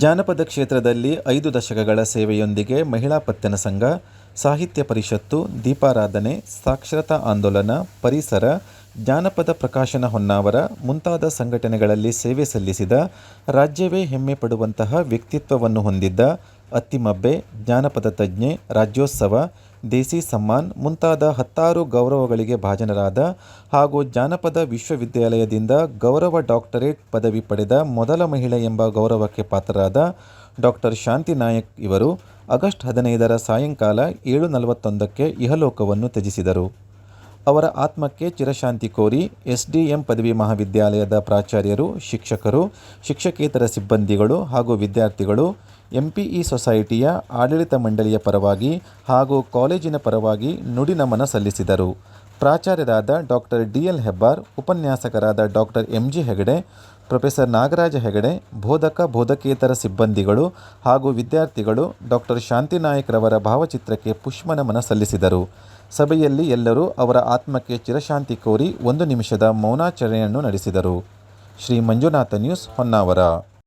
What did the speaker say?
ಜಾನಪದ ಕ್ಷೇತ್ರದಲ್ಲಿ ಐದು ದಶಕಗಳ ಸೇವೆಯೊಂದಿಗೆ ಮಹಿಳಾ ಪತ್ತನ ಸಂಘ, ಸಾಹಿತ್ಯ ಪರಿಷತ್ತು, ದೀಪಾರಾಧನೆ, ಸಾಕ್ಷರತಾ ಆಂದೋಲನ, ಪರಿಸರ, ಜಾನಪದ ಪ್ರಕಾಶನ ಹೊನ್ನಾವರ ಮುಂತಾದ ಸಂಘಟನೆಗಳಲ್ಲಿ ಸೇವೆ ಸಲ್ಲಿಸಿದ, ರಾಜ್ಯವೇ ಹೆಮ್ಮೆ ಪಡುವಂತಹ ವ್ಯಕ್ತಿತ್ವವನ್ನು ಹೊಂದಿದ್ದ ಅತ್ತಿಮಬ್ಬೆ ಜಾನಪದ ತಜ್ಞೆ ರಾಜ್ಯೋತ್ಸವ ದೇಸಿ ಸಮ್ಮಾನ್ ಮುಂತಾದ ಹತ್ತಾರು ಗೌರವಗಳಿಗೆ ಭಾಜನರಾದ ಹಾಗೂ ಜಾನಪದ ವಿಶ್ವವಿದ್ಯಾಲಯದಿಂದ ಗೌರವ ಡಾಕ್ಟರೇಟ್ ಪದವಿ ಪಡೆದ ಮೊದಲ ಮಹಿಳೆ ಎಂಬ ಗೌರವಕ್ಕೆ ಪಾತ್ರರಾದ ಡಾಕ್ಟರ್ ಶಾಂತಿ ನಾಯಕ್ ಇವರು ಆಗಸ್ಟ್ ಹದಿನೈದರ ಸಾಯಂಕಾಲ ಏಳು ನಲವತ್ತೊಂದಕ್ಕೆ ಇಹಲೋಕವನ್ನು ತ್ಯಜಿಸಿದರು. ಅವರ ಆತ್ಮಕ್ಕೆ ಚಿರಶಾಂತಿ ಕೋರಿ ಎಸ್ಡಿಎಂ ಪದವಿ ಮಹಾವಿದ್ಯಾಲಯದ ಪ್ರಾಚಾರ್ಯರು, ಶಿಕ್ಷಕರು, ಶಿಕ್ಷಕೇತರ ಸಿಬ್ಬಂದಿಗಳು ಹಾಗೂ ವಿದ್ಯಾರ್ಥಿಗಳು ಎಂಪಿಇ ಸೊಸೈಟಿಯ ಆಡಳಿತ ಮಂಡಳಿಯ ಪರವಾಗಿ ಹಾಗೂ ಕಾಲೇಜಿನ ಪರವಾಗಿ ನುಡಿ ನಮನ ಸಲ್ಲಿಸಿದರು. ಪ್ರಾಚಾರ್ಯರಾದ ಡಾಕ್ಟರ್ ಡಿಎಲ್ ಹೆಬ್ಬಾರ್, ಉಪನ್ಯಾಸಕರಾದ doctor MG Hegde, professor Nagaraja Hegde, ಬೋಧಕ, ಬೋಧಕೇತರ ಸಿಬ್ಬಂದಿಗಳು ಹಾಗೂ ವಿದ್ಯಾರ್ಥಿಗಳು ಡಾಕ್ಟರ್ ಶಾಂತಿನಾಯಕ್ರವರ ಭಾವಚಿತ್ರಕ್ಕೆ ಭಾವಚಿತ್ರಕ್ಕೆ ಪುಷ್ಪನಮನ ಸಲ್ಲಿಸಿದರು. ಸಭೆಯಲ್ಲಿ ಎಲ್ಲರೂ ಅವರ ಆತ್ಮಕ್ಕೆ ಚಿರಶಾಂತಿ ಕೋರಿ ಒಂದು ನಿಮಿಷದ ಮೌನಾಚರಣೆಯನ್ನು ನಡೆಸಿದರು. ಶ್ರೀ ಮಂಜುನಾಥ ನ್ಯೂಸ್ ಹೊನ್ನಾವರ.